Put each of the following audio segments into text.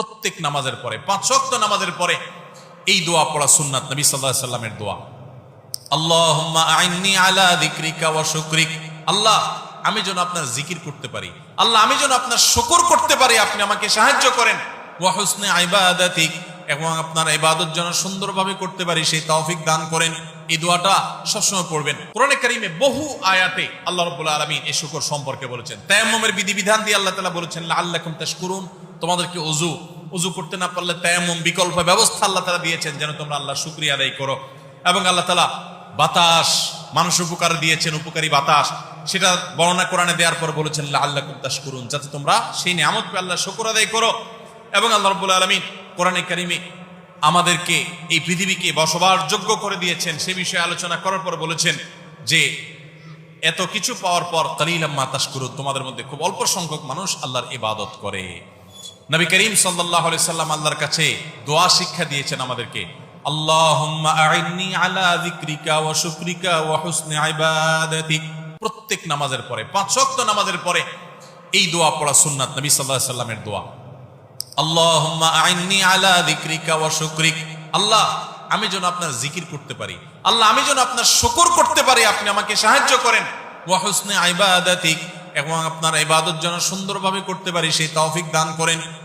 প্রত্যেক নামাজের পরে, পাঁচ ওয়াক্ত নামাজের পরে এই দোয়া পড়া সুন্নাত নবী আলাইহি সাল্লামের দোয়া। আল্লাহুম্মা আইন্নি আলা শুকরিক। আল্লাহ, আমি যেন আপনার জিকির করতে পারি। আল্লাহ, আমি যেন আপনার শুকর করতে পারি, আপনি আমাকে সাহায্য করেন। ওয়া হুসনে ইবাদাতিক, এবং আপনার ইবাদত যেন সুন্দরভাবে করতে পারি, সেই তৌফিক দান করেন। এই দোয়াটা সবসময় পড়বেন। কোরআনে কারিমে বহু আয়াতে আল্লাহ রাব্বুল আলামিন এই শুকর সম্পর্কে বলেছেন। তায়াম্মুমের বিধিবিধান দিয়ে আল্লাহ তাআলা বলেছেন, লাআল্লাকুম তাশকুরুন। তোমাদেরকে অজু ওযু করতে না পারলে তায়াম্মুম বিকল্প ব্যবস্থা আল্লাহ তালা দিয়েছেন যেন তোমরা আল্লাহ শুকরিয়া আদায় করো। এবং আল্লাহ তালা বাতাস, মানুষ উপকার দিয়েছেন, উপকারী বাতাস, সেটা বর্ণনা কোরআনে দেওয়ার পর বলেছেন আল্লাহ কুদ্দাস করুন যাতে তোমরা সেই নিয়ামত পে আল্লাহ শুকর আদায় করো। এবং আল্লাহ রব্বুল আলমিন কোরআনে কারিমে আমাদেরকে এই পৃথিবীকে বসবাস যোগ্য করে দিয়েছেন, সে বিষয়ে আলোচনা করার পর বলেছেন যে, এত কিছু পাওয়ার পর কালিলাম মাতাস করুন তোমাদের মধ্যে খুব অল্প সংখ্যক মানুষ আল্লাহর ইবাদত করে। নবী করিম সাল্লাহ সাল্লাম আল্লাহর কাছে দোয়া শিক্ষা দিয়েছেন আমাদেরকে। প্রত্যেক নামাজের পরে, পাঁচ নামাজের পরে এই দোয়া পড়া সুন্নাত নবী আলাইহি সাল্লামের দোয়া। আল্লাহুম্মা আইন্নি আলা যিকরিকা ওয়া শুকরিক। আল্লাহ, আমি যেন আপনার জিকির করতে পারি। আল্লাহ, আমি যেন আপনার শকর করতে পারি, আপনি আমাকে সাহায্য করেন। ওয়া হুসনি ইবাদাতিক। এবং আপনার ইবাদত যেন সুন্দরভাবে করতে পারি, সেই তৌফিক দান করেন।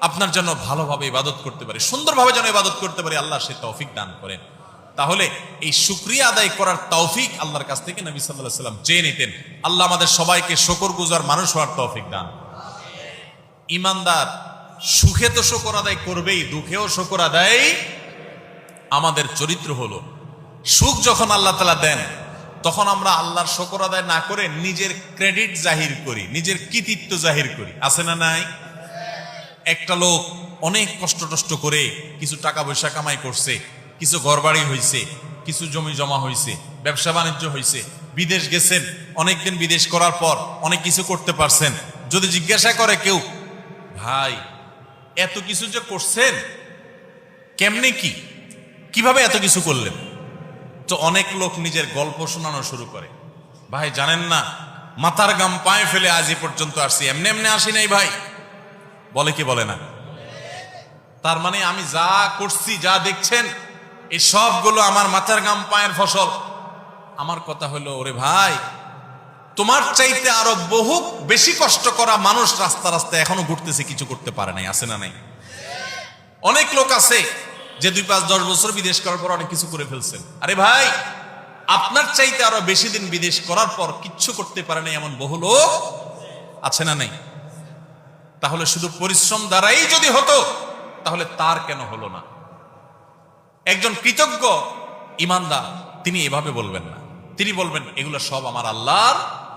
আপনার জন্য ভালোভাবে ইবাদত করতে পারি, সুন্দরভাবে যেন ইবাদত করতে পারি, আল্লাহ সে তৌফিক দান করেন। তাহলে এই শুক্রিয়া আদায় করার তৌফিক আল্লাহর কাছ থেকে নবী সাল্লাহ সাল্লাম চেয়ে নিতেন। আল্লাহ আমাদের সবাইকে শকর গুজার মানুষ হওয়ার তৌফিক দান। ইমানদার সুখে তো শকর আদায় করবেই, দুঃখেও শকর আদায় আমাদের চরিত্র হলো। সুখ যখন আল্লাহ তালা দেন, তখন আমরা আল্লাহর শকর আদায় না করে নিজের ক্রেডিট জাহির করি, নিজের কৃতিত্ব জাহির করি। আছে না নাই? একটা লোক অনেক কষ্ট টষ্ট করে কিছু টাকা পয়সা কামাই করছে, কিছু ঘরবাড়ি হয়েছে কিছু জমি জমা হয়েছে ব্যবসা বাণিজ্য হয়েছে বিদেশ গেছেন, অনেকদিন বিদেশ করার পর অনেক কিছু করতে পারছেন। যদি জিজ্ঞাসা করে কেউ, ভাই, এত কিছু যে করছেন, কেমনে কি? কীভাবে এত কিছু করলেন? তো অনেক লোক নিজের গল্প শোনানো শুরু করে। ভাই, জানেন না, মাথার গাম পায়ে ফেলে আজ পর্যন্ত আসছি, এমনি এমনি আসি নাই ভাই। বলে কি বলে না? তার মানে আমি যা করছি, যা দেখছেন, এই সবগুলো আমার মাথার গাম পায়ের ফসল। আমার কথা হলো, ওরে ভাই, তোমার চাইতে আরও বহু বেশি কষ্ট করা মানুষ রাস্তা রাস্তায় এখনও ঘুরতেছে, কিছু করতে পারে নাই, আছে না নাই? অনেক লোক আছে যে দুই পাঁচ দশ বছর বিদেশ করার পর অনেক কিছু করে ফেলছেন। আরে ভাই, আপনার চাইতে আরও বেশি দিন বিদেশ করার পর কিচ্ছু করতে পারে নাই এমন বহু লোক আছে না নাই? তাহলে শুধু পরিশ্রম দ্বারাই যদি হতো, তাহলে তার কেন হলো না? একজন কৃতজ্ঞ ইমানদার, তিনি এভাবে বলবেন না। তিনি বলবেন, এগুলো সব আমার আল্লাহর